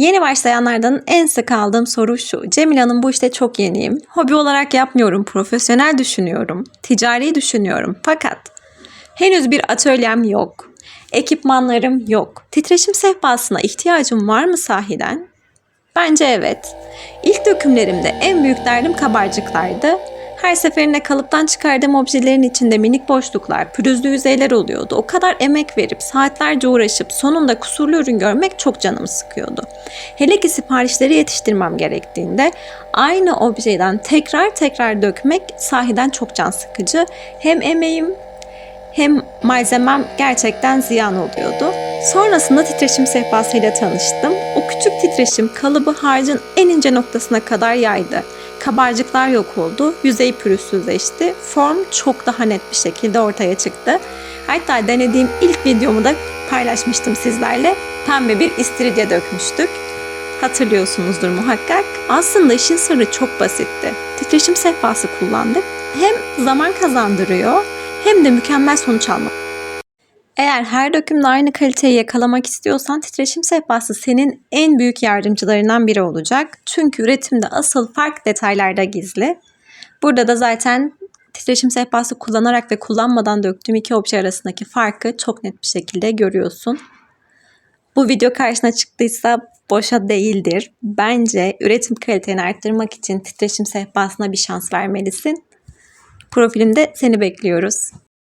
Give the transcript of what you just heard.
Yeni başlayanlardan en sık aldığım soru şu. Cemil Hanım bu işte çok yeniyim. Hobi olarak yapmıyorum, profesyonel düşünüyorum, ticari düşünüyorum. Fakat henüz bir atölyem yok. Ekipmanlarım yok. Titreşim sehpasına ihtiyacım var mı sahiden? Bence evet. İlk dökümlerimde en büyük derdim kabarcıklardı. Her seferinde kalıptan çıkardığım objelerin içinde minik boşluklar, pürüzlü yüzeyler oluyordu. O kadar emek verip saatlerce uğraşıp sonunda kusurlu ürün görmek çok canımı sıkıyordu. Hele ki siparişleri yetiştirmem gerektiğinde aynı objeden tekrar tekrar dökmek sahiden çok can sıkıcı. Hem emeğim hem malzemem gerçekten ziyan oluyordu. Sonrasında titreşim sehpasıyla tanıştım. O küçük titreşim kalıbı harcın en ince noktasına kadar yaydı. Kabarcıklar yok oldu, yüzey pürüzsüzleşti, form çok daha net bir şekilde ortaya çıktı. Hatta denediğim ilk videomu da paylaşmıştım sizlerle. Pembe bir istiridye dökmüştük. Hatırlıyorsunuzdur muhakkak. Aslında işin sırrı çok basitti. Titreşim sehpası kullandık. Hem zaman kazandırıyor hem de mükemmel sonuç almak. Eğer her dökümde aynı kaliteyi yakalamak istiyorsan titreşim sehpası senin en büyük yardımcılarından biri olacak. Çünkü üretimde asıl fark detaylarda gizli. Burada da zaten titreşim sehpası kullanarak ve kullanmadan döktüğüm iki obje arasındaki farkı çok net bir şekilde görüyorsun. Bu video karşına çıktıysa boşa değildir. Bence üretim kaliteni arttırmak için titreşim sehpasına bir şans vermelisin. Profilimde seni bekliyoruz.